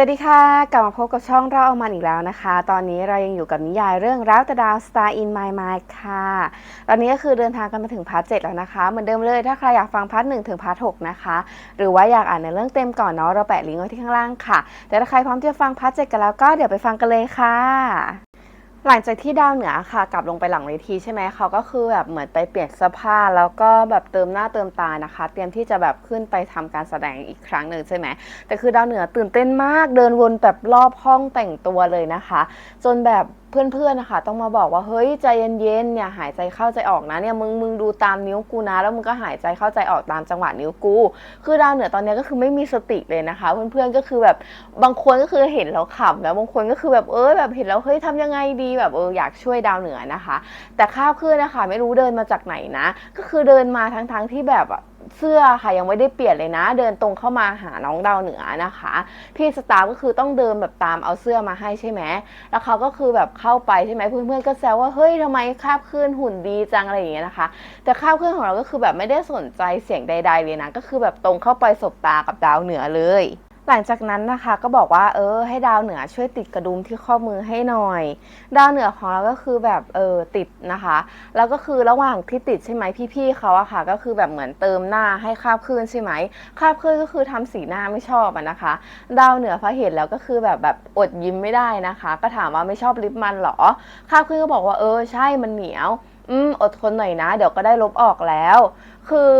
วัสดีค่ะ กลับมาพบกับช่องเราเอามันอีกแล้วนะคะ ตอนนี้เรายังอยู่กับนิยายเรื่องราวแต่ดาว Star in My Mind ค่ะ ตอนนี้ก็คือเดินทางกันมาถึงพาร์ทเจ็ดแล้วนะคะ เหมือนเดิมเลยถ้าใครอยากฟังพาร์ทหนึ่งถึงพาร์ทหกนะคะ หรือว่าอยากอ่านในเรื่องเต็มก่อนเนาะเราแปะลิงก์ไว้ที่ข้างล่างค่ะ แต่ถ้าใครพร้อมที่จะฟังพาร์ทเจ็ดกันแล้วก็เดี๋ยวไปฟังกันเลยค่ะ หลังจากที่ดาวเหนือค่ะ กลับลงไปหลังเวทีใช่ไหมเขาก็คือแบบเหมือนไปเปลี่ยนเสื้อผ้า แล้วก็แบบเติมหน้าเติมตานะคะ เตรียมที่จะแบบขึ้นไปทำการแสดงอีกครั้งหนึ่งใช่ไหมแต่คือดาวเหนือตื่นเต้นมากเดินวนแบบรอบห้องแต่งตัวเลยนะคะ จนแบบเพื่อนๆนะคะต้องมาบอกว่าเฮ้ยใจเย็นๆเนี่ยหายใจเข้าใจออกนะเนี่ยมึงมึงดูตามนิ้วกูนะ แล้วมึงก็หายใจเข้าใจออกตามจังหวะนิ้วกู คือดาวเหนือตอนนี้ก็คือไม่มีสติเลยนะคะ เพื่อนๆก็คือแบบบางคนก็คือเห็นแล้วขำแล้วบางคนก็คือแบบเออแบบเห็นแล้วเฮ้ยทำยังไงดีแบบเอออยากช่วยดาวเหนือนะคะ แต่ข้าวเพื่อนนะคะ ไม่รู้เดินมาจากไหนนะ ก็คือเดินมาทั้งๆที่แบบอะ เสื้อค่ะยังไม่ได้เปลี่ยนเลยนะ เดินตรงเข้ามาหาน้องดาวเหนือนะคะ พี่สตาร์ก็คือต้องเดินแบบตามเอาเสื้อมาให้ใช่ไหมแล้วเขาก็คือแบบเข้าไปใช่ไหมเพื่อนๆก็แซวว่าเฮ้ยทำไมคาบเคลื่อนหุ่นดีจังอะไรอย่างเงี้ยนะคะ แต่คาบเคลื่อนของเราก็คือแบบไม่ได้สนใจเสียงใด ๆ เลยนะก็คือแบบตรงเข้าไปสบตากับดาวเหนือเลย หลังจากนั้นนะคะก็บอกว่าเออ ให้ดาวเหนือช่วยติดกระดุมที่ข้อมือให้หน่อย ดาวเหนือของเราก็คือแบบเออติดนะคะ แล้วก็คือระหว่างที่ติดใช่ไหมพี่ๆเขาอะค่ะ ก็คือแบบเหมือนเติมหน้าให้คาบคลื่นใช่ไหมคาบคลื่นก็คือทำสีหน้าไม่ชอบอะนะคะ ดาวเหนือพอเห็นแล้วก็คือแบบแบบอดยิ้มไม่ได้นะคะ ก็ถามว่าไม่ชอบลิปมันเหรอคาบคลื่นก็บอกว่าเออใช่มันเหนียว อืมอดทนหน่อยนะ เดี๋ยวก็ได้ลบออกแล้ว คือ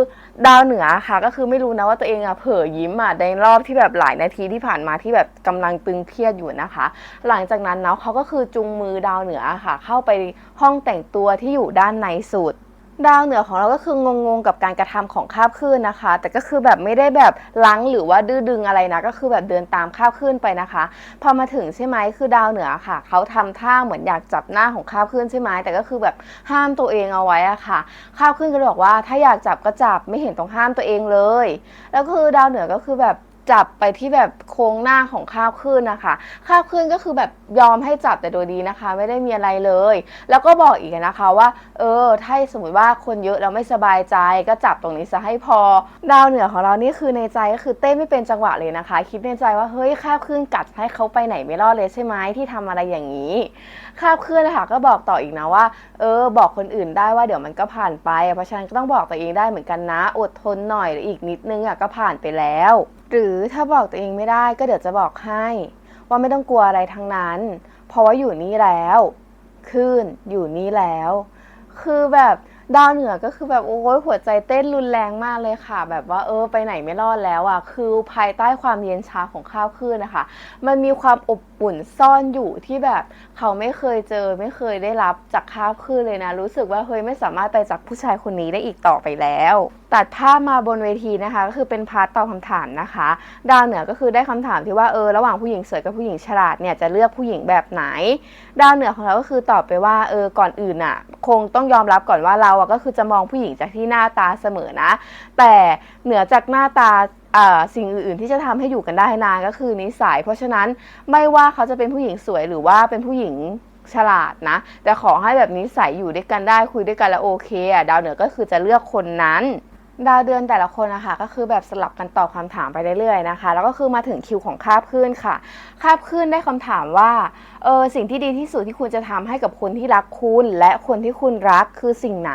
ดาวเหนือค่ะก็คือไม่รู้นะว่าตัวเองอะเผลอยิ้มอะในรอบที่แบบหลายนาทีที่ผ่านมาที่แบบกำลังตึงเครียดอยู่นะคะ หลังจากนั้นเนาะเขาก็คือจุงมือดาวเหนือค่ะ เข้าไปห้องแต่งตัวที่อยู่ด้านในสุด ดาวเหนือของเราก็คืองงๆกับการกระทำของคาบคลื่นนะคะ แต่ก็คือแบบไม่ได้แบบลังหรือว่าดื้อดึงอะไรนะ ก็คือแบบเดินตามคาบคลื่นไปนะคะ พอมาถึงใช่ไหมคือดาวเหนือค่ะ เขาทำท่าเหมือนอยากจับหน้าของคาบคลื่นใช่ไหมแต่ก็คือแบบห้ามตัวเองเอาไว้อะค่ะคาบคลื่นก็เลยบอกว่าถ้าอยากจับก็จับไม่เห็นต้องห้ามตัวเองเลย แล้วคือดาวเหนือก็คือแบบ จับไปที่แบบโค้งหน้าของคาบคลื่นนะคะ คาบคลื่นก็คือแบบยอมให้จับแต่โดยดีนะคะ ไม่ได้มีอะไรเลย แล้วก็บอกอีกนะคะว่า เออ ถ้าสมมติว่าคนเยอะแล้วไม่สบายใจ ก็จับตรงนี้ซะให้พอ ดาวเหนือของเรานี่คือในใจก็คือเต้นไม่เป็นจังหวะเลยนะคะ คิดในใจว่าเฮ้ยคาบคลื่นกัดให้เขาไปไหนไม่รอดเลยใช่ไหมที่ทำอะไรอย่างนี้ คาบคลื่นนะคะก็บอกต่ออีกนะว่า เออ บอกคนอื่นได้ว่าเดี๋ยวมันก็ผ่านไปเพราะฉะนั้นก็ต้องบอกตัวเองได้เหมือนกันนะ อดทนหน่อยอีกนิดนึงอะก็ผ่านไปแล้ว หรือถ้าบอกตัวเองไม่ได้ก็เดี๋ยวจะบอกให้ ว่าไม่ต้องกลัวอะไรทั้งนั้น เพราะว่าอยู่นี่แล้วคลื่นอยู่นี่แล้ว คือแบบดาวเหนือก็คือแบบโอ้ยหัวใจเต้นรุนแรงมากเลยค่ะ แบบว่าเออไปไหนไม่รอดแล้วอะ คือภายใต้ความเย็นชาของข้าวคลื่นนะคะ มันมีความอบอุ่นซ่อนอยู่ที่แบบเขาไม่เคยเจอไม่เคยได้รับจากข้าวคลื่นเลยนะ รู้สึกว่าเฮ้ยไม่สามารถไปจากผู้ชายคนนี้ได้อีกต่อไปแล้ว ตัดภาพมาบนเวทีนะคะ ก็คือเป็นพาร์ทตอบคำถามนะคะ ดาวเหนือก็คือได้คำถามที่ว่าเออระหว่างผู้หญิงสวยกับผู้หญิงฉลาดเนี่ยจะเลือกผู้หญิงแบบไหน ดาวเหนือของเราก็คือตอบไปว่าเออก่อนอื่นอะ คงต้องยอมรับก่อนว่าเราอะก็คือจะมองผู้หญิงจากที่หน้าตาเสมอนะ แต่เหนือจากหน้าตา สิ่งอื่นๆที่จะทำให้อยู่กันได้นานก็คือนิสัย เพราะฉะนั้นไม่ว่าเขาจะเป็นผู้หญิงสวยหรือว่าเป็นผู้หญิงฉลาดนะ แต่ขอให้แบบนิสัยอยู่ด้วยกันได้คุยด้วยกันแล้วโอเคอะดาวเหนือก็คือจะเลือกคนนั้น ดาวเดือนแต่ละคนนะคะก็คือแบบสลับกันตอบคำถามไปเรื่อยๆนะคะ แล้วก็คือมาถึงคิวของคาบคลื่นค่ะ คาบคลื่นได้คำถามว่าเออสิ่งที่ดีที่สุดที่คุณจะทำให้กับคนที่รักคุณ และคนที่คุณรักคือสิ่งไหน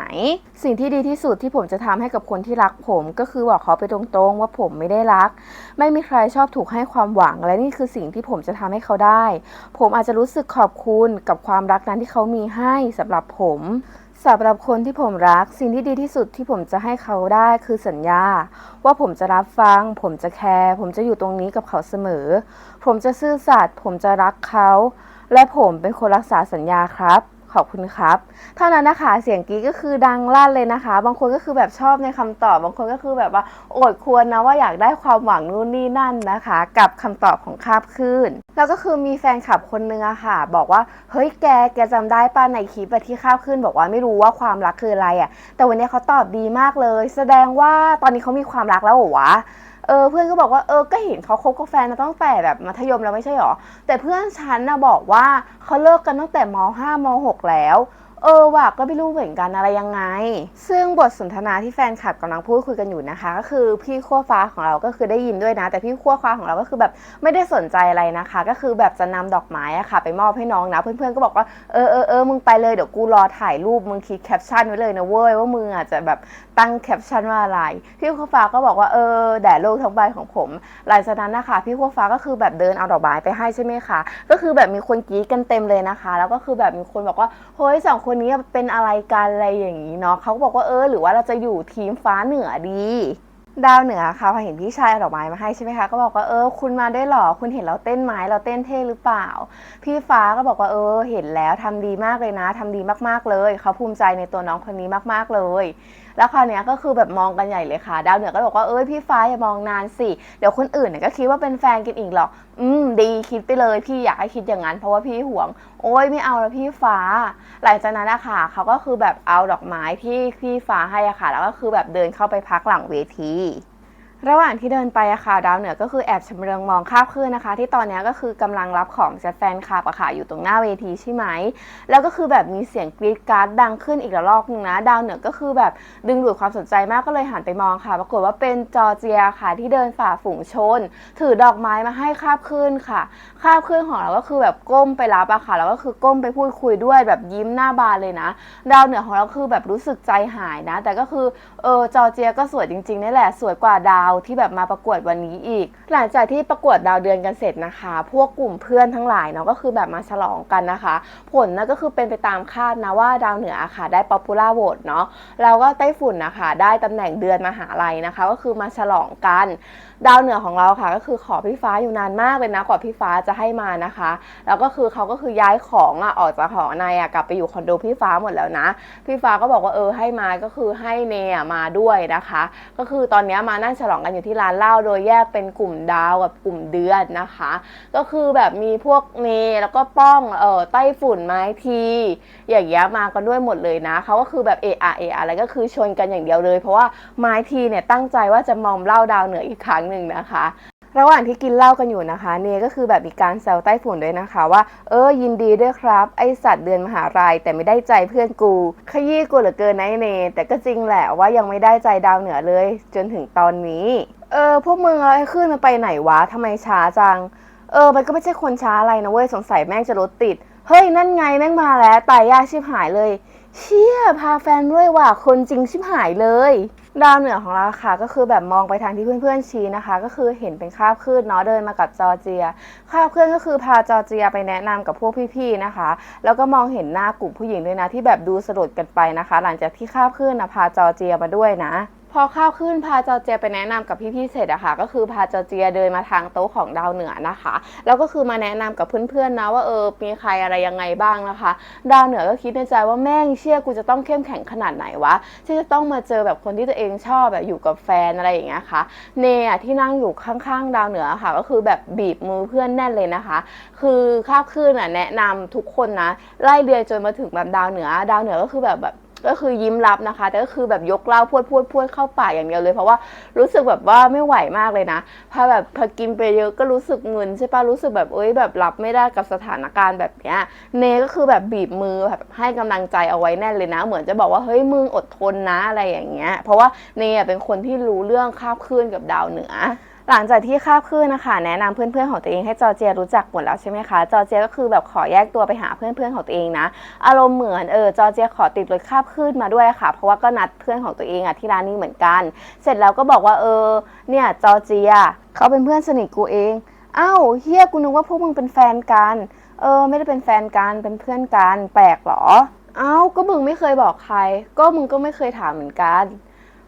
สิ่งที่ดีที่สุดที่ผมจะทำให้กับคนที่รักผม ก็คือบอกเขาไปตรงๆ ว่าผมไม่ได้รัก ไม่มีใครชอบถูกให้ความหวัง และนี่คือสิ่งที่ผมจะทำให้เขาได้ ผมอาจจะรู้สึกขอบคุณกับความรักนั้นที่เขามีให้สำหรับผม สำหรับคนที่ผมรัก สิ่งที่ดีที่สุดที่ผมจะให้เขาได้คือสัญญา ว่าผมจะรับฟัง ผมจะแคร์ผมจะอยู่ตรงนี้กับเขาเสมอ ผมจะซื่อสัตย์ผมจะรักเขา และผมเป็นคนรักษาสัญญาครับ ขอบคุณครับ เท่านั้นนะคะ เสียงกรีดก็คือดังลั่นเลยนะคะ บางคนก็คือแบบชอบในคำตอบ บางคนก็คือแบบว่าโอดควรนะว่าอยากได้ความหวังนู่นนี่นั่นนะคะ กับคำตอบของคาบคลื่นแล้วก็คือมีแฟนคลับคนนึงอะค่ะ บอกว่าเฮ้ยแกแกจำได้ป้าในคลิปะที่คาบคลื่นบอกว่าไม่รู้ว่าความรักคืออะไรอะแต่วันนี้เขาตอบดีมากเลย แสดงว่าตอนนี้เขามีความรักแล้วเหรอวะ เออเพื่อนก็บอกว่าเออก็เห็นเขาคบกับแฟนมาตั้งแต่แบบมัธยมแล้วไม่ใช่หรอแต่เพื่อนฉันนะบอกว่าเขาเลิกกันตั้งแต่ม .5 ม .6 แล้ว เออว่ะก็ไม่รู้เหมือนกันอะไรยังไง ซึ่งบทสนทนาที่แฟนคลับกำลังพูดคุยกันอยู่นะคะ ก็คือพี่ขั้วฟ้าของเราก็คือได้ยินด้วยนะ แต่พี่ขั้วฟ้าของเราก็คือแบบไม่ได้สนใจอะไรนะคะ ก็คือแบบจะนำดอกไม้อะค่ะ ไปมอบให้น้องนะ เพื่อนๆก็บอกว่าเออเออเออมึงไปเลยเดี๋ยวกูรอถ่ายรูปมึงคิดแคปชั่นไว้เลยนะเว้ยว่ามึงอะจะแบบตั้งแคปชั่นว่าอะไร พี่ขั้วฟ้าก็บอกว่าเออแด่โลกทั้งใบของผม หลังจากนั้นนะคะพี่ขั้วฟ้าก็คือแบบเดินเอาดอกไม้ไปให้ใช่ไหมคะก็คือแบบมีคนกรี๊ดกันเต็มเลยนะคะ แล้วก็คือแบบมีคนบอกว่าเฮ้ยสองคนคนนี้เป็นอะไรกันอะไรอย่างนี้เนาะเขาก็บอกว่าเออ หรือว่าเราจะอยู่ทีมฟ้าเหนือดีดาวเหนือค่ะพอเห็นพี่ชายเอาดอกไม้มาให้ใช่ไหมคะก็บอกว่าเออคุณมาได้วยหรอคุณเห็นเราเต้นไหมเราเต้นเท่หรือเปล่า พี่ฟ้าก็บอกว่าเออ เห็นแล้วทำดีมากเลยนะทำดีมากๆเลย เขาภูมิใจในตัวน้องคนนี้มากๆเลย แล้วคราวเนี้ยก็คือแบบมองกันใหญ่เลยค่ะ ดาวเหนือก็บอกว่าเอ้ยพี่ฟ้าอย่ามองนานสิ เดี๋ยวคนอื่นเนี่ยก็คิดว่าเป็นแฟนกันอีกหรอก อืมดีคิดไปเลยพี่อยากให้คิดอย่างนั้น เพราะว่าพี่ห่วง โอ้ยไม่เอาแล้วพี่ฟ้า หลังจากนั้นนะคะเขาก็คือแบบเอาดอกไม้ที่พี่ฟ้าให้อะค่ะ แล้วก็คือแบบเดินเข้าไปพักหลังเวที ระหว่างที่เดินไปอะค่ะดาวเหนือก็คือแอบชำเลืองมองข้ามขึ้นนะคะ ที่ตอนนี้ก็คือกำลังรับของจากแฟนคลับอะค่ะอยู่ตรงหน้าเวทีใช่ไหม แล้วก็คือแบบมีเสียงกรี๊ดกราร์ดดังขึ้นอีกระลอกหนึงนะ ดาวเหนือก็คือแบบดึงดูดความสนใจมากก็เลยหันไปมองค่ะ ปรากฏว่าเป็นจอร์เจียค่ะที่เดินฝ่าฝูงชน ถือดอกไม้มาให้คาบขึ้นค่ะคาบขึ้นของเราก็คือแบบก้มไปรับอะค่ะแล้วก็คือก้มไปพูดคุยด้วยแบบยิ้มหน้าบานเลยนะ ดาวเหนือของเราคือแบบรู้สึกใจหายนะ แต่ก็คือเออจอร์เจียก็สวยจริงๆนี่แหละสวยกว่าดาวที่แบบมาประกวดวันนี้อีก หลังจากที่ประกวดดาวเดือนกันเสร็จนะคะ พวกกลุ่มเพื่อนทั้งหลายเนาะก็คือแบบมาฉลองกันนะคะ ผลนะก็คือเป็นไปตามคาดนะว่าดาวเหนืออะค่ะได้ป๊อปปูล่าโหวตเนาะแล้วก็ไต้ฝุ่นนะคะได้ตำแหน่งเดือนมหาลัยนะคะ ก็คือมาฉลองกัน ดาวเหนือของเราค่ะ ก็คือขอพี่ฟ้าอยู่นานมากเลยนะกว่าพี่ฟ้าจะให้มานะคะ แล้วก็คือเขาก็คือย้ายของอะออกจากหอในอะกลับไปอยู่คอนโดพี่ฟ้าหมดแล้วนะ พี่ฟ้าก็บอกว่าเออให้มาก็คือให้เนยอะมาด้วยนะคะ ก็คือตอนนี้มานั่งฉลองกันอยู่ที่ร้านเหล้าโดยแยกเป็นกลุ่มดาวกับกลุ่มเดือนนะคะ ก็คือแบบมีพวกเนแล้วก็ป้องเออไต้ฝุ่นไม้ทีอย่างเงี้ยมากันด้วยหมดเลยนะเขาก็คือแบบเออเอะอะไรก็คือชนกันอย่างเดียวเลย เพราะว่าไม้ทีเนี่ยตั้งใจว่าจะมอมเหล้าดาวเหนืออีกครั้งหนึ่งนะคะ ระหว่างที่กินเหล้ากันอยู่นะคะ เนก็คือแบบมีการแซวไต้ฝุ่นด้วยนะคะ ว่า เออยินดีด้วยครับ ไอสัตว์เดือนมหาลัยแต่ไม่ได้ใจเพื่อนกู ขยี้กูเหลือเกินนะไอเน แต่ก็จริงแหละว่ายังไม่ได้ใจดาวเหนือเลย จนถึงตอนนี้ เออพวกมึงเอาไอขึ้นมันไปไหนวะทำไมช้าจัง เออ มันก็ไม่ใช่คนช้าอะไรนะเว้ยสงสัยแม่งจะรถติดเฮ้ยนั่นไงแม่งมาแล้วตายยากชิบหายเลย เชี่ยพาแฟนด้วยว่ะคนจริงชิบหายเลย ดาวเหนือของเราค่ะก็คือแบบมองไปทางที่เพื่อนๆชี้นะคะ ก็คือเห็นเป็นคาบคลื่นเนาะเดินมากับจอร์เจียคาบคลื่นก็คือพาจอร์เจียไปแนะนำกับพวกพี่ๆนะคะ แล้วก็มองเห็นหน้ากลุ่มผู้หญิงด้วยนะที่แบบดูสลดกันไปนะคะ หลังจากที่คาบคลื่นนะพาจอร์เจียมาด้วยนะ พอข้าวขึ้นพาจอเจียไปแนะนำกับพี่ๆเสร็จอะค่ะก็คือพาจอเจียเดินมาทางโต๊ะของดาวเหนือนะคะ แล้วก็คือมาแนะนำกับเพื่อนๆนะว่าเออมีใครอะไรยังไงบ้างนะคะ ดาวเหนือก็คิดในใจว่าแม่งเชื่อกูจะต้องเข้มแข็งขนาดไหนวะที่จะต้องมาเจอแบบคนที่ตัวเองชอบแบบอยู่กับแฟนอะไรอย่างเงี้ยค่ะเนอะที่นั่งอยู่ข้างๆ ดาวเหนือค่ะ ก็คือแบบบีบมือเพื่อนแน่นเลยนะคะ คือข้าวขึ้นอะแนะนำทุกคนนะไล่เรียนจนมาถึงแบบดาวเหนือ ดาวเหนือก็คือแบบแบบ ก็คือยิ้มรับนะคะ แต่ก็คือแบบยกเหล้าพวดพวดพวดเข้าปากอย่างเดียวเลย เพราะว่ารู้สึกแบบว่าไม่ไหวมากเลยนะพอแบบพอกินไปเยอะก็รู้สึกเงินใช่ปะรู้สึกแบบเอ้ยแบบรับไม่ได้กับสถานการณ์แบบเนี้ยเนก็คือแบบบีบมือแบบให้กำลังใจเอาไว้แน่นเลยนะ เหมือนจะบอกว่าเฮ้ยมึงอดทนนะอะไรอย่างเงี้ย เพราะว่าเนอะเป็นคนที่รู้เรื่องคาบคลื่นกับดาวเหนือ หลังจากที่คาบคลื่นนะคะ แนะนำเพื่อนๆของตัวเองให้จอเจียรู้จักหมดแล้วใช่ไหมคะ จอเจียก็คือแบบขอแยกตัวไปหาเพื่อนๆของตัวเองนะ อารมณ์เหมือนเออจอเจียขอติดรถคาบคลื่นมาด้วยค่ะ เพราะว่าก็นัดเพื่อนของตัวเองอะที่ร้านนี้เหมือนกัน เสร็จแล้วก็บอกว่าเออเนี่ยจอเจียเขาเป็นเพื่อนสนิทกูเองอ้าวเฮียกูนึกว่าพวกมึงเป็นแฟนกันเออไม่ได้เป็นแฟนกันเป็นเพื่อนกันแปลกเหรอเอ้าก็มึงไม่เคยบอกใคร ก็มึงก็ไม่เคยถามเหมือนกัน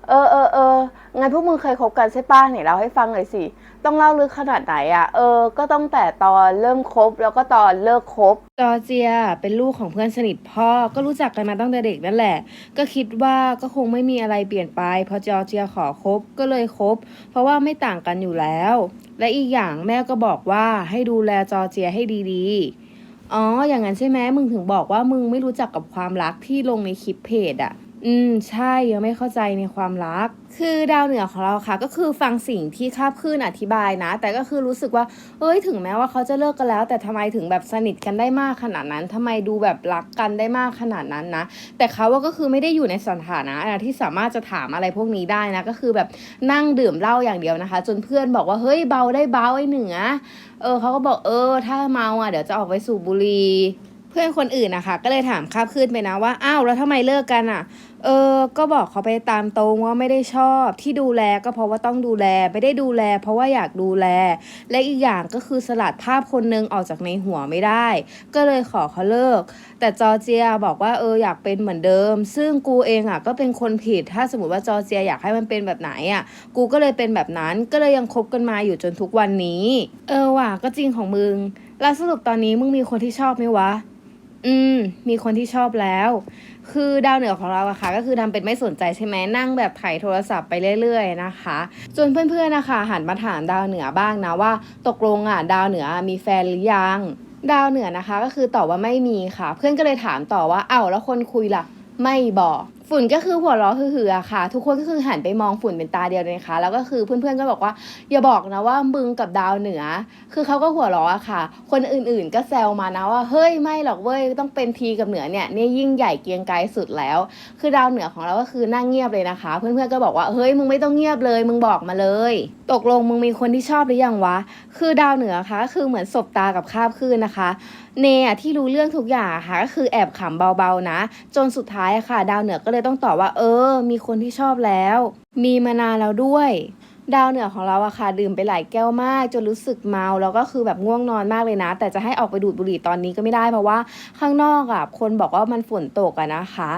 เออเออเอองั้นพวกมึงเคยคบกันใช่ป้ะไหนเล่าให้ฟังหน่อยสิ ต้องเล่าลึกขนาดไหนอะ่ะ เออ ก็ต้องแต่ตอนเริ่มคบแล้วก็ตอนเลิกคบ จอร์เจียเป็นลูกของเพื่อนสนิทพ่อ ก็รู้จักกันมาตั้งแต่เด็กนั่นแหละ ก็คิดว่าก็คงไม่มีอะไรเปลี่ยนไป พอจอร์เจียขอคบก็เลยคบ เพราะว่าไม่ต่างกันอยู่แล้ว และอีกอย่างแม่ก็บอกว่าให้ดูแลจอร์เจียให้ดีๆ อ๋อ อย่างนั้นใช่ไหมมึงถึงบอกว่ามึงไม่รู้จักกับความรักที่ลงในคลิปเพจอะ อืม ใช่ยังไม่เข้าใจในความรัก คือดาวเหนือของเราค่ะ ก็คือฟังสิ่งที่คาบคลื่นอธิบายนะ แต่ก็คือรู้สึกว่าเอ้ยถึงแม้ว่าเขาจะเลิกกันแล้ว แต่ทำไมถึงแบบสนิทกันได้มากขนาดนั้นทำไมดูแบบรักกันได้มากขนาดนั้นนะ แต่เขาว่าก็คือไม่ได้อยู่ในสถานะที่สามารถจะถามอะไรพวกนี้ได้นะ ก็คือแบบนั่งดื่มเหล้าอย่างเดียวนะคะ จนเพื่อนบอกว่าเฮ้ยเบาได้เบาไอ้เหนือเออเขาก็บอกเออ ถ้าเมาอะเดี๋ยวจะออกไปสูบบุหรี่ พื่อนคนอื่นนะคะก็เลยถามคาบขึ้นไปนะว่าอ้าวแล้วทำไมเลิกกันอะ เออ ก็บอกเขาไปตามตรงว่าไม่ได้ชอบ ที่ดูแลก็เพราะว่าต้องดูแลไม่ได้ดูแล เพราะว่าอยากดูแล และอีกอย่างก็คือสลัดภาพคนนึงออกจากในหัวไม่ได้ ก็เลยขอเขาเลิก แต่จอร์เจียบอกว่าเอออยากเป็นเหมือนเดิม ซึ่งกูเองอะก็เป็นคนผิด ถ้าสมมติว่าจอร์เจียอยากให้มันเป็นแบบไหนอะกูก็เลยเป็นแบบนั้นก็เลยยังคบกันมาอยู่จนทุกวันนี้ เออว่ะก็จริงของมึงแล้วสรุปตอนนี้มึงมีคนที่ชอบไหมวะ อืม มีคนที่ชอบแล้ว คือดาวเหนือของเราอะค่ะ ก็คือทำเป็นไม่สนใจใช่ไหมนั่งแบบถ่ายโทรศัพท์ไปเรื่อย ๆ นะคะ จนเพื่อนๆนะคะ หันมาถามดาวเหนือบ้างนะว่า ตกลงอะดาวเหนือมีแฟนหรือยัง ดาวเหนือนะคะ ก็คือตอบว่าไม่มีค่ะ เพื่อนก็เลยถามต่อว่าเอ้าแล้วคนคุยล่ะ ไม่บอก ฝุ่นก็คือหัวล้อคือๆอะค่ะ ทุกคนก็คือหันไปมองฝุ่นเป็นตาเดียวเลยนะคะแล้วก็คือเพื่อนๆก็บอกว่า อย่าบอกนะว่ามึงกับดาวเหนือ คือเขาก็หัวล้ออะค่ะ คนอื่นๆก็แซวมานะว่าเฮ้ยไม่หรอกเว้ยต้องเป็นทีกับเหนือเนี่ยเนี่ยยิ่งใหญ่เกียงไกรสุดแล้ว คือดาวเหนือของเราก็คือนั่งเงียบเลยนะคะ เพื่อนๆก็บอกว่าเฮ้ยมึงไม่ต้องเงียบเลย มึงบอกมาเลยตกลงมึงมีคนที่ชอบหรือยังวะ คือดาวเหนือค่ะก็คือเหมือนสบตากับคาบคืนนะคะ เนอะที่รู้เรื่องทุกอย่างอะค่ะก็คือแอบขำเบาๆนะ จนสุดท้ายอะค่ะ ดาวเหนือก็เลยต้องตอบว่า เออ มีคนที่ชอบแล้ว มีมานานแล้วด้วย ดาวเหนือของเราอะค่ะดื่มไปหลายแก้วมาก จนรู้สึกเมาแล้วก็คือแบบง่วงนอนมากเลยนะ แต่จะให้ออกไปดูดบุหรี่ตอนนี้ก็ไม่ได้เพราะว่าข้างนอกอะคนบอกว่ามันฝนตกอะนะคะ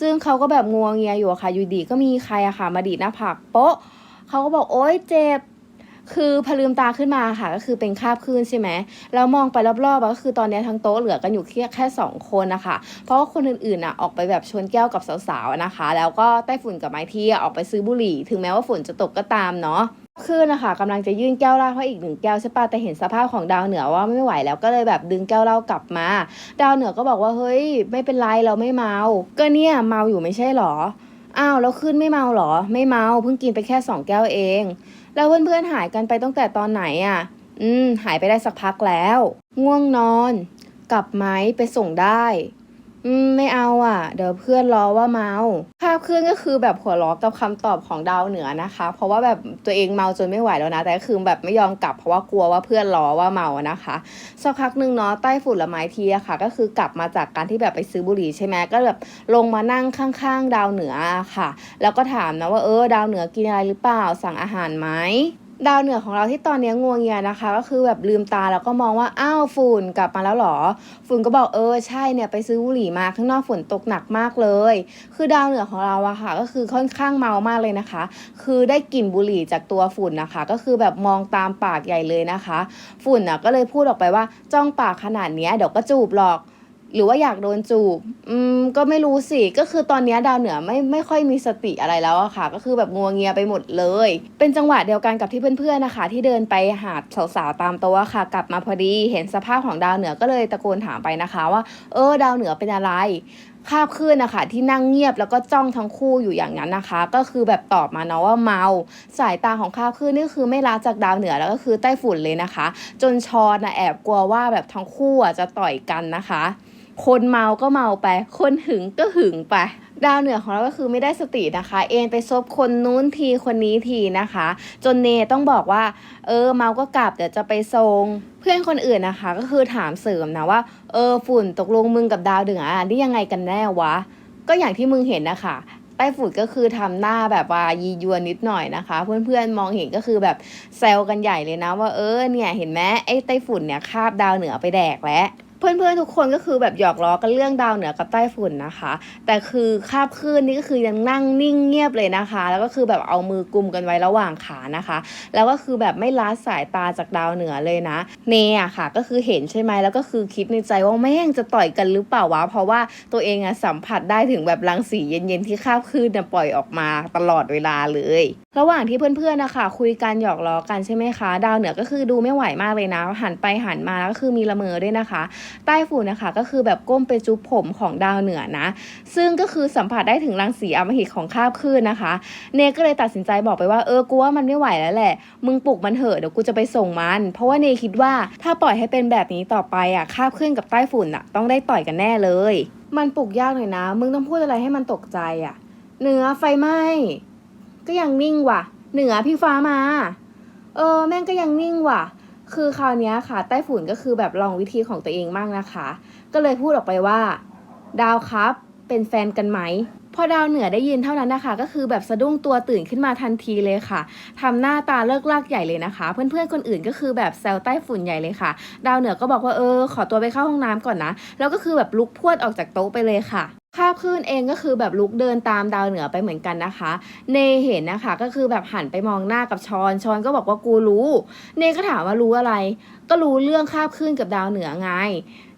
ซึ่งเขาก็แบบงัวเงียอยู่อะค่ะอยู่ดีก็มีใครอะค่ะมาดีดหน้าผากโป๊ะ เขาก็บอกโอ๊ยเจ็บ คือพลืมตาขึ้นมาค่ะ ก็คือเป็นคราบคลื่นใช่ไหมแล้วมองไปรอบๆก็คือตอนนี้ทั้งโต๊ะเหลือกันอยู่แค่แค่สองคนนะคะเพราะว่าคนอื่นๆอะออกไปแบบชนแก้วกับสาวๆนะคะ แล้วก็ไต้ฝุ่นกับไม้ที่ออกไปซื้อบุหรี่ ถึงแม้ว่าฝนจะตกก็ตามเนาะคืนนะคะกำลังจะยื่นแก้วเหล้าให้อีกหนึ่งแก้วใช่ปะแต่เห็นสภาพของดาวเหนือว่าไม่ไหวแล้วก็เลยแบบดึงแก้วเหล้ากลับมา ดาวเหนือก็บอกว่าเฮ้ย ไม่เป็นไรเราไม่เมา ก็เนี่ยเมาอยู่ไม่ใช่หรอ อ้าวแล้วขึ้นไม่เมาหรอ ไม่เมาเพิ่งกินไปแค่สองแก้วเอง แล้วเพื่อนๆหายกันไปตั้งแต่ตอนไหนอะ อืม หายไปได้สักพักแล้ว ง่วงนอน กลับไหมไปส่งได้ อืมไม่เอาอะ เดี๋ยวเพื่อนล้อว่าเมาภาพเคลื่อนก็คือแบบหัวล้อกับคำตอบของดาวเหนือนะคะ เพราะว่าแบบตัวเองเมาจนไม่ไหวแล้วนะ แต่คือแบบไม่ยอมกลับเพราะว่ากลัวว่าเพื่อนล้อว่าเมานะคะสักพักหนึ่งเนาะใต้ฝุ่นละไม้ทีอะค่ะ ก็คือกลับมาจากการที่แบบไปซื้อบุหรี่ใช่ไหมก็แบบลงมานั่งข้างๆ ดาวเหนืออะค่ะ แล้วก็ถามนะว่าเออดาวเหนือกินอะไรหรือเปล่าสั่งอาหารไหม ดาวเหนือของเราที่ตอนนี้งัวงเงียนะคะ ก็คือแบบลืมตาแล้วก็มองว่าอ้าวฝุ่นกลับมาแล้วหรอ ฝุ่นก็บอกเออใช่เนี่ยไปซื้อบุหรี่มาข้างนอกฝนตกหนักมากเลย คือดาวเหนือของเราอะค่ะ ก็คือค่อนข้างเมามากเลยนะคะ คือได้กลิ่นบุหรี่จากตัวฝุ่นนะคะ ก็คือแบบมองตามปากใหญ่เลยนะคะ ฝุ่นอะก็เลยพูดออกไปว่าจ้องปากขนาดเนี้ยเดี๋ยวก็จูบหรอก หรือว่าอยากโดนจูบ อืม ก็ไม่รู้สิ ก็คือตอนนี้ดาวเหนือไม่ไม่ค่อยมีสติอะไรแล้วอะค่ะ ก็คือแบบงัวเงียไปหมดเลย เป็นจังหวะเดียวกันกับที่เพื่อนๆนะคะ ที่เดินไปหาสาวๆตามโต๊ะค่ะ กลับมาพอดี เห็นสภาพของดาวเหนือก็เลยตะโกนถามไปนะคะว่า เออ ดาวเหนือเป็นอะไรคาบคลื่นนะคะที่นั่งเงียบแล้วก็จ้องทั้งคู่อยู่อย่างนั้นนะคะ ก็คือแบบตอบมาเนาะว่าเมา สายตาของคาบคลื่นนี่คือไม่ละจากดาวเหนือแล้วก็คือไต้ฝุ่นเลยนะคะ จนชอนนะแอบกลัวว่าแบบทั้งคู่จะต่อยกันนะคะ คนเมาก็เมาไป คนหึงก็หึงไป ดาวเหนือของเราก็คือไม่ได้สตินะคะ เอ็นไปซบคนนู้นทีคนนี้ทีนะคะ จนเนต้องบอกว่า เออเมาก็กลับเดี๋ยวจะไปส่งเพื่อนคนอื่นนะคะ ก็คือถามเสริมนะว่า เออฝุ่นตกลงมึงกับดาวเหนืออะนี่ยังไงกันแน่วะ ก็อย่างที่มึงเห็นนะคะไต้ฝุ่นก็คือทำหน้าแบบว่ายียวนนิดหน่อยนะคะ เพื่อนๆมองเห็นก็คือแบบแซวกันใหญ่เลยนะว่าเออเนี่ยเห็นไหมไอ้ไต้ฝุ่นเนี่ยคาบดาวเหนือไปแดกแล้ว เพื่อนๆทุกคนก็คือแบบหยอกล้อกันเรื่องดาวเหนือกับใต้ฝุ่นนะคะ แต่คือคาบคลื่นนี่ก็คือยังนั่งนิ่งเงียบเลยนะคะ แล้วก็คือแบบเอามือกุมกันไว้ระหว่างขานะคะ แล้วก็คือแบบไม่ละสายตาจากดาวเหนือเลยนะ เนอะค่ะ ก็คือเห็นใช่ไหมแล้วก็คือคิดในใจว่าแม่งจะต่อยกันหรือเปล่าวะเพราะว่าตัวเองอะสัมผัสได้ถึงแบบรังสีเย็นๆที่คาบคลื่นปล่อยออกมาตลอดเวลาเลย ระหว่างที่เพื่อนๆนะคะคุยกันหยอกล้อกันใช่ไหมคะ ดาวเหนือก็คือดูไม่ไหวมากเลยนะหันไปหันมาแล้วก็คือมีละเมอด้วยนะคะใต้ฝุ่นนะคะก็คือแบบก้มไปจุ๊บผมของดาวเหนือนะ ซึ่งก็คือสัมผัสได้ถึงรังสีอมหิตของคาบคลื่นนะคะ เนก็เลยตัดสินใจบอกไปว่าเออกูว่ามันไม่ไหวแล้วแหละ มึงปลุกมันเถอะเดี๋ยวกูจะไปส่งมัน เพราะว่าเนคิดว่าถ้าปล่อยให้เป็นแบบนี้ต่อไปอะคาบคลื่นกับใต้ฝุ่นอะต้องได้ต่อยกันแน่เลย มันปลุกยากหน่อยนะ มึงต้องพูดอะไรให้มันตกใจอะเหนือไฟไหม้ก็ยังนิ่งว่ะ เหนือพี่ฟ้ามา เออ แม่งก็ยังนิ่งว่ะ คือคราวนี้ค่ะใต้ฝุ่นก็คือแบบลองวิธีของตัวเองมากนะคะ ก็เลยพูดออกไปว่า ดาวครับเป็นแฟนกันไหม พอดาวเหนือได้ยินเท่านั้นนะคะ ก็คือแบบสะดุ้งตัวตื่นขึ้นมาทันทีเลยค่ะทำหน้าตาเลิกลากใหญ่เลยนะคะ เพื่อนๆคนอื่นก็คือแบบแซวใต้ฝุ่นใหญ่เลยค่ะ ดาวเหนือก็บอกว่าเออ ขอตัวไปเข้าห้องน้ำก่อนนะ แล้วก็คือแบบลุกพรวดออกจากโต๊ะไปเลยค่ะ คาบคลื่นเองก็คือแบบลุกเดินตามดาวเหนือไปเหมือนกันนะคะ เนเห็นนะคะก็คือแบบหันไปมองหน้ากับชอนชอนก็บอกว่ากูรู้ เนก็ถามว่ารู้อะไร ก็รู้เรื่องคาบคลื่นกับดาวเหนือไง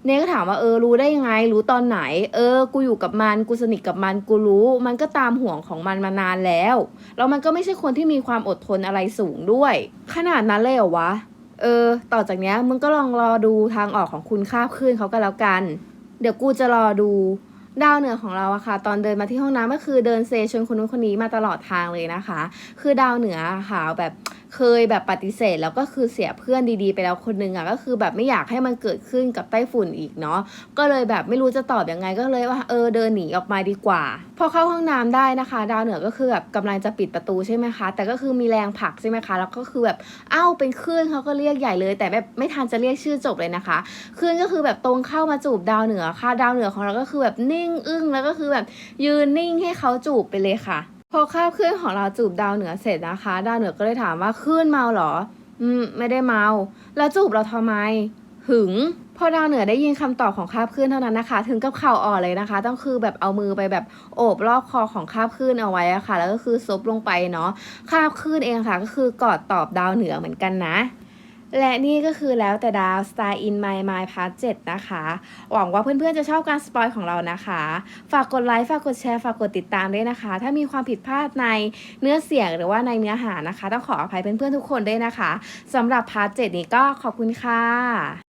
เนก็ถามว่าเออรู้ได้ยังไง รู้ตอนไหน เออ กูอยู่กับมันกูสนิทกับมันกูรู้ มันก็ตามห่วงของมันมานานแล้วแล้วมันก็ไม่ใช่คนที่มีความอดทนอะไรสูงด้วย ขนาดนั้นเลยเหรอวะ เออ ต่อจากนี้มึงก็ลองรอดูทางออกของคุณคาบคลื่นเขาก็แล้วกัน เดี๋ยวกูจะรอดู ดาวเหนือของเราอะค่ะ ตอนเดินมาที่ห้องน้ำก็คือเดินเซชวนคนนู้นคนนี้มาตลอดทางเลยนะคะ คือดาวเหนืออะค่ะแบบ เคยแบบปฏิเสธแล้วก็คือเสียเพื่อนดีๆ ไปแล้วคนนึงอะก็คือแบบไม่อยากให้มันเกิดขึ้นกับไต้ฝุ่นอีกเนาะก็เลยแบบไม่รู้จะตอบยังไงก็เลยว่าเออเดินหนีออกมาดีกว่า พอเข้าห้องน้ำได้นะคะ ดาวเหนือก็คือแบบกำลังจะปิดประตูใช่ไหมคะ แต่ก็คือมีแรงผลักใช่ไหมคะ แล้วก็คือแบบอ้าวเป็นคลื่นเขาก็เรียกใหญ่เลย แต่แบบไม่ทันจะเรียกชื่อจบเลยนะคะคลื่นก็คือแบบตรงเข้ามาจูบดาวเหนือค่ะ ดาวเหนือของเราก็คือแบบนิ่งอึ้งแล้วก็คือแบบยืนนิ่งให้เขาจูบไปเลยค่ะ พอข้าวคลื่นของเราจูบดาวเหนือเสร็จนะคะ ดาวเหนือก็เลยถามว่าคลื่นเมาเหรอ อืม ไม่ได้เมา แล้วจูบเราทำไม หึง พอดาวเหนือได้ยินคำตอบของคาบคลื่นเท่านั้นนะคะ ถึงกับเข่าอ่อนเลยนะคะ ต้องคือแบบเอามือไปแบบโอบรอบคอของคาบคลื่นเอาไว้อะค่ะ แล้วก็คือซบลงไปเนาะคาบคลื่นเองค่ะ ก็คือกอดตอบดาวเหนือเหมือนกันนะ และนี่ก็คือแล้วแต่ดาว Star in My Mind Part 7นะคะ หวังว่าเพื่อนๆจะชอบการสปอยของเรานะคะ ฝากกดไลค์ฝากกดแชร์ฝากกดติดตามด้วยนะคะ ถ้ามีความผิดพลาดในเนื้อเสียงหรือว่าในเนื้อหานะคะ ต้องขออภัยเพื่อนๆทุกคนด้วยนะคะสำหรับพาร์ท7นี้ก็ขอบคุณค่ะ